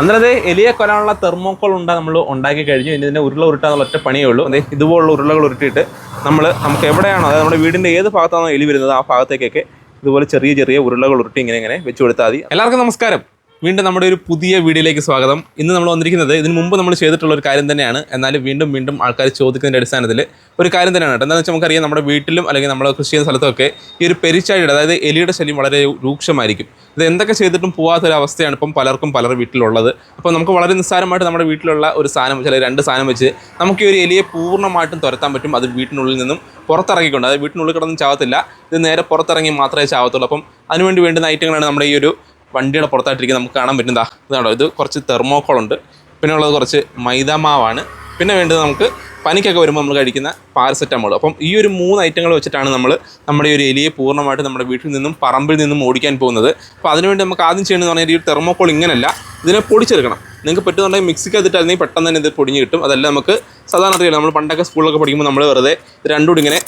അന്നേരത്തെ എലിയെ കൊല്ലാനുള്ള തെർമോക്കോൾ ഉണ്ട നമ്മൾ ഉണ്ടാക്കി കഴിഞ്ഞു. ഇനി ഇതിന്റെ ഉരുള ഉരുട്ടാന്നുള്ള ഒറ്റ പണിയേ ഉള്ളൂ. അതെ ഇതുപോലുള്ള ഉരുളകൾ ഉരുട്ടിയിട്ട് നമ്മൾ നമുക്ക് എവിടെയാണോ അതായത് നമ്മുടെ വീടിന്റെ ഏത് ഭാഗത്താണോ എലി വരുന്നത് ആ ഭാഗത്തേക്കൊക്കെ ഇതുപോലെ ചെറിയ ചെറിയ ഉരുളകൾ ഉരുട്ടി ഇങ്ങനെ ഇങ്ങനെ വെച്ച് കൊടുത്താൽ മതി. എല്ലാവർക്കും നമസ്കാരം. വീണ്ടും നമ്മുടെ ഒരു പുതിയ വീഡിയോയിലേക്ക് സ്വാഗതം. ഇന്ന് നമ്മൾ വന്നിരിക്കുന്നത് ഇതിന് മുമ്പ് നമ്മൾ ചെയ്തിട്ടുള്ള ഒരു കാര്യം തന്നെയാണ്. എന്നാൽ വീണ്ടും വീണ്ടും ആൾക്കാർ ചോദിക്കുന്നതിന്റെ അടിസ്ഥാനത്തിൽ ഒരു കാര്യം തന്നെയാണ് കേട്ടോ. എന്താണെന്ന് വെച്ചാൽ നമുക്കറിയാം നമ്മുടെ വീട്ടിലും അല്ലെങ്കിൽ നമ്മൾ കൃഷി ചെയ്യുന്ന സ്ഥലത്തൊക്കെ ഈ ഒരു പെരിച്ചാഴിയുടെ അതായത് എലിയുടെ ശല്യം വളരെ രൂക്ഷമായിരിക്കും. ഇത് എന്തൊക്കെ ചെയ്തിട്ടും പോകാത്തൊരു അവസ്ഥയാണ് ഇപ്പം പലർക്കും പലർ വീട്ടിലുള്ളത്. അപ്പോൾ നമുക്ക് വളരെ നിസ്സാരമായിട്ട് നമ്മുടെ വീട്ടിലുള്ള ഒരു സാധനം ചില രണ്ട് സാധനം വെച്ച് നമുക്ക് ഈ ഒരു എലിയെ പൂർണമായിട്ടും തുരത്താൻ പറ്റും. അത് വീട്ടിനുള്ളിൽ നിന്നും പുറത്തിറങ്ങിക്കൊണ്ട് അതായത് വീട്ടിനുള്ളിൽ കിടന്നും ചാവത്തില്ല. ഇത് നേരെ പുറത്തിറങ്ങി മാത്രമേ ചാവത്തുള്ളൂ. അപ്പം അതിനുവേണ്ടി വേണ്ടുന്ന ഐറ്റങ്ങളാണ് നമ്മുടെ ഈ ഒരു വണ്ടിയുടെ പുറത്തായിട്ടിരിക്കുന്നത് നമുക്ക് കാണാൻ പറ്റുന്നതാ ഇതാണോ ഇത് കുറച്ച് തെർമോക്കോൾ ഉണ്ട് പിന്നെ ഉള്ളത് കുറച്ച് മൈദാമാവാണ് പിന്നെ വേണ്ടത് നമുക്ക് പനിക്കൊക്കെ വരുമ്പോൾ നമ്മൾ കഴിക്കുന്ന പാരസെറ്റമോൾ അപ്പം ഈ ഒരു മൂന്ന് ഐറ്റങ്ങൾ വെച്ചിട്ടാണ് നമ്മൾ നമ്മുടെ ഈ ഒരു എലിയെ പൂർണമായിട്ട് നമ്മുടെ വീട്ടിൽ നിന്നും പറമ്പിൽ നിന്നും ഓടിക്കാൻ പോകുന്നത്. അപ്പോൾ അതിനുവേണ്ടി നമുക്ക് ആദ്യം ചെയ്യണമെന്ന് പറഞ്ഞാൽ ഈ ഒരു തെർമോക്കോൾ ഇങ്ങനെയല്ല ഇതിനെ പൊടിച്ചെടുക്കണം. നിങ്ങൾക്ക് പറ്റുന്നുണ്ടെങ്കിൽ മിക്സിക്ക് അതിട്ടായിരുന്നെങ്കിൽ പെട്ടെന്ന് തന്നെ ഇത് പൊടിഞ്ഞ് കിട്ടും. അതല്ല നമുക്ക് സാധാരണ അറിയില്ല നമ്മൾ പണ്ടൊക്കെ സ്കൂളിലൊക്കെ പഠിക്കുമ്പോൾ നമ്മൾ വെറുതെ രണ്ടുകൂടി രണ്ടും കൂടി ഇങ്ങനെ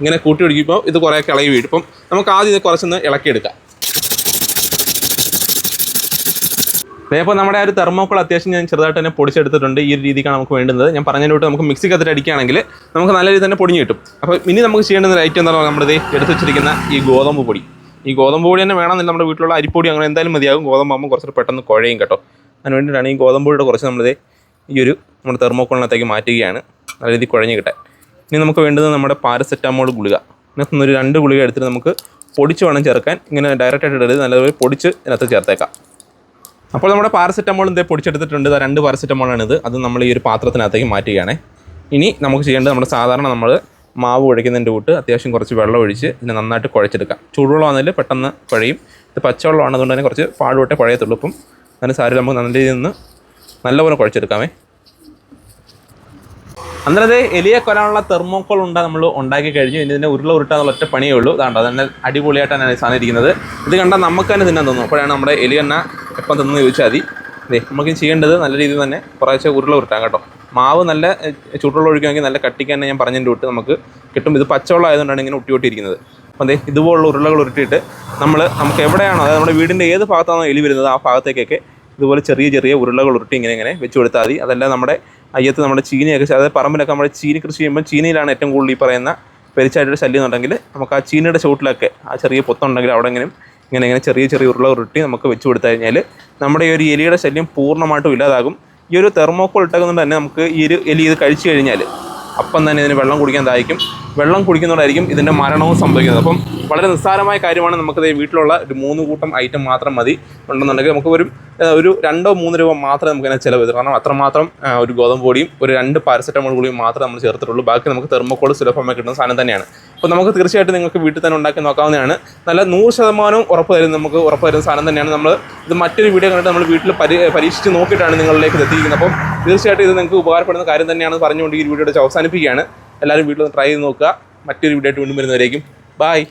ഇങ്ങനെ കൂട്ടി പിടിക്കുമ്പോൾ ഇത് കുറേ കിളകി വീഴും. ഇപ്പം നമുക്ക് ആദ്യം ഇത് കുറച്ചൊന്ന് ഇളക്കിയെടുക്കാം. ഇപ്പോൾ നമ്മുടെ ആ ഒരു തെർമോക്കോൾ അത്യാവശ്യം ഞാൻ ചെറുതായിട്ട് തന്നെ പൊടിച്ചെടുത്തിട്ടുണ്ട് ഈ ഒരു രീതിക്കാണ് നമുക്ക് വേണ്ടുന്നത്. ഞാൻ പറഞ്ഞതിലോട്ട് നമുക്ക് മിക്സി കത്തിട്ട് അടിക്കുകയാണെങ്കിൽ നമുക്ക് നല്ല രീതിയിൽ തന്നെ പൊടിഞ്ഞ് കിട്ടും. അപ്പോൾ ഇനി നമുക്ക് ചെയ്യേണ്ട ഒരു ഐറ്റം എന്താണ് നമ്മുടെ ദേ എടുത്ത് വെച്ചിരിക്കുന്ന ഈ ഗോതമ്പ് പൊടി. ഈ ഗോതമ്പ് പൊടി തന്നെ വേണമെന്നില്ല. നമ്മുടെ വീട്ടിലുള്ള അരിപ്പൊടി അങ്ങനെ എന്തായാലും മതിയാകും. ഗോതമ്പ് ആകുമ്പോൾ കുറച്ച് പെട്ടെന്ന് കുഴയും കേട്ടോ. അതിന് വേണ്ടിയിട്ടാണ് ഈ ഗോതമ്പ് പൊടിയുടെ കുറച്ച് നമ്മളിത് ഈ ഒരു നമ്മുടെ തെർമോക്കോളിനകത്തേക്ക് മാറ്റുകയാണ്. നല്ല രീതിയിൽ കുഴഞ്ഞ് കിട്ടാൻ. ഇനി നമുക്ക് വേണ്ടത് നമ്മുടെ പാരസെറ്റാമോൾ ഗുളിക. ഇതിനകത്തുനിന്ന് ഒരു രണ്ട് ഗുളിക എടുത്തിട്ട് നമുക്ക് പൊടിച്ച് വേണം ചേർക്കാൻ. ഇങ്ങനെ ഡയറക്റ്റ് ആയിട്ട് ഇടരുത്. നല്ലപോലെ പൊടിച്ച് ഇതിനകത്ത് ചേർത്തേക്കാം. അപ്പോൾ നമ്മുടെ പാരസെറ്റമോൾ ഇതേ പൊടിച്ചെടുത്തിട്ടുണ്ട്. രണ്ട് പാരസെറ്റമോളാണിത്. അത് നമ്മൾ ഈ ഒരു പാത്രത്തിനകത്തേക്ക് മാറ്റുകയാണ്. ഇനി നമുക്ക് ചെയ്യേണ്ടത് നമ്മുടെ സാധാരണ നമ്മൾ മാവ് കുഴയ്ക്കുന്നതിന്റെ കൂട്ട് അത്യാവശ്യം കുറച്ച് വെള്ളം ഒഴിച്ച് ഇതിനെ നന്നായിട്ട് കുഴച്ചെടുക്കാം. ചൂടുവെള്ളം ആണെങ്കിൽ പെട്ടെന്ന് കുഴയും. ഇത് പച്ചവെള്ളമാണ് അതുകൊണ്ട് തന്നെ കുറച്ച് പാടുപൊട്ടേ കുഴയത്തുള്ളൂ. അപ്പം അതിന് സാരി നമുക്ക് നല്ല രീതിയിൽ നിന്ന് നല്ലപോലെ കുഴച്ചെടുക്കാമേ. അന്നേരത്തെ എലിയെ കൊല്ലാനുള്ള തെർമോക്കോൾ ഉണ്ട നമ്മൾ ഉണ്ടാക്കി കഴിഞ്ഞു. ഇനി ഇതിനെ ഉരുള ഉരുട്ടാന്നുള്ള ഒറ്റ പണിയേ ഉള്ളൂ. അതാണ്ട് അതന്നെ അടിപൊളിയായിട്ടാണ് ഈ സാധനം ഇത് കണ്ടാൽ നമുക്ക് തന്നെ തിന്നാൻ തോന്നും. അപ്പോഴാണ് നമ്മുടെ എലി തന്നെ എപ്പം തിന്നു ചോദിച്ചാൽ മതി. അതെ നമുക്ക് ചെയ്യേണ്ടത് നല്ല രീതിയിൽ തന്നെ കുറേശ്ശെ ഉരുള ഉരുട്ടാം കേട്ടോ. മാവ് നല്ല ചൂട്ടുള്ള ഒഴിക്കുമെങ്കിൽ നല്ല കട്ടിക്ക് തന്നെ ഞാൻ പറഞ്ഞതിന്റെ വിട്ട് നമുക്ക് കിട്ടും. ഇത് പച്ചവെള്ളം ആയതുകൊണ്ടാണ് ഇങ്ങനെ ഒട്ടി ഒട്ടിയിരിക്കുന്നത് അപ്പം അതെ ഇതുപോലുള്ള ഉരുളകൾ ഉരുട്ടിയിട്ട് നമ്മൾ നമുക്ക് എവിടെയാണോ അതായത് നമ്മുടെ വീടിന്റെ ഏത് ഭാഗത്താണോ എലി വരുന്നത് ആ ഭാഗത്തേക്കൊക്കെ ഇതുപോലെ ചെറിയ ചെറിയ ഉരുളകൾ ഉരുട്ടി ഇങ്ങനെ ഇങ്ങനെ വെച്ച് കൊടുത്താൽ മതി. അതല്ല നമ്മുടെ അയ്യത്ത് നമ്മുടെ ചീനിയൊക്കെ അതായത് പറമ്പിലൊക്കെ നമ്മുടെ ചീനി കൃഷി ചെയ്യുമ്പോൾ ചീനിയിലാണ് ഏറ്റവും കൂടുതൽ ഈ പറയുന്ന പെരിച്ചായിട്ടുള്ള ശല്യം എന്നുണ്ടെങ്കിൽ നമുക്ക് ആ ചീനിയുടെ ചുവട്ടിലൊക്കെ ആ ചെറിയ പൊത്തുണ്ടെങ്കിൽ അവിടെ എങ്ങനെയും ഇങ്ങനെ ഇങ്ങനെ ചെറിയ ചെറിയ ഉരുള ഉരുട്ടി നമുക്ക് വെച്ച് കൊടുത്തു കഴിഞ്ഞാൽ നമ്മുടെ ഈ ഒരു എലിയുടെ ശല്യം പൂർണമായിട്ടും ഇല്ലാതാകും. ഈ ഒരു തെർമോക്കോൾ ഇട്ടേക്കുന്നത് തന്നെ നമുക്ക് ഈ ഒരു എലി ഇത് കഴിച്ചു കഴിഞ്ഞാൽ അപ്പം തന്നെ ഇതിന് വെള്ളം കുടിക്കാൻ ദാഹിക്കും. വെള്ളം കുടിക്കുന്നതോടായിരിക്കും ഇതിന്റെ മരണവും സംഭവിക്കുന്നത്. അപ്പം വളരെ നിസ്സാരമായ കാര്യമാണ് നമുക്കത് വീട്ടിലുള്ള ഒരു മൂന്ന് കൂട്ടം ഐറ്റം മാത്രം മതി. ഉണ്ടെന്നുണ്ടെങ്കിൽ നമുക്ക് ഒരു ഒരു രണ്ടോ മൂന്ന് രൂപ മാത്രമേ നമുക്ക് അതിനെ ചിലവ് കാരണം അത്രമാത്രം ഒരു ഗോതമ്പ് പൊടിയും ഒരു രണ്ട് പാരസെറ്റമോൾ ഗുളിയും മാത്രമേ നമ്മൾ ചേർത്തിട്ടുള്ളൂ. ബാക്കി നമുക്ക് തെർമോക്കോൾ സുലഭമായി കിട്ടുന്ന സാധനം തന്നെയാണ്. അപ്പോൾ നമുക്ക് തീർച്ചയായിട്ടും നിങ്ങൾക്ക് വീട്ടിൽ തന്നെ ഉണ്ടാക്കി നോക്കാവുന്നതാണ്. നല്ല നൂറ് ശതമാനവും ഉറപ്പ് തരുന്ന നമുക്ക് ഉറപ്പ് തരുന്ന സാധനം തന്നെയാണ്. നമ്മൾ ഇത് മറ്റൊരു വീഡിയോ കണ്ടിട്ട് നമ്മൾ വീട്ടിൽ പരി പരീക്ഷിച്ച് നോക്കിയിട്ടാണ് നിങ്ങളിലേക്ക് എത്തിയിരിക്കുന്നത്. അപ്പം തീർച്ചയായിട്ടും ഇത് നിങ്ങൾക്ക് ഉപകാരപ്പെടുന്ന കാര്യം തന്നെയാണെന്ന് പറഞ്ഞുകൊണ്ട് ഈ വീഡിയോയുടെ അവസാനിപ്പിക്കുകയാണ്. എല്ലാവരും വീട്ടിൽ ട്രൈ ചെയ്ത് നോക്കുക. മറ്റൊരു വീഡിയോ ആയിട്ട് വീണ്ടും വരുന്നവരേക്കും. ബായ്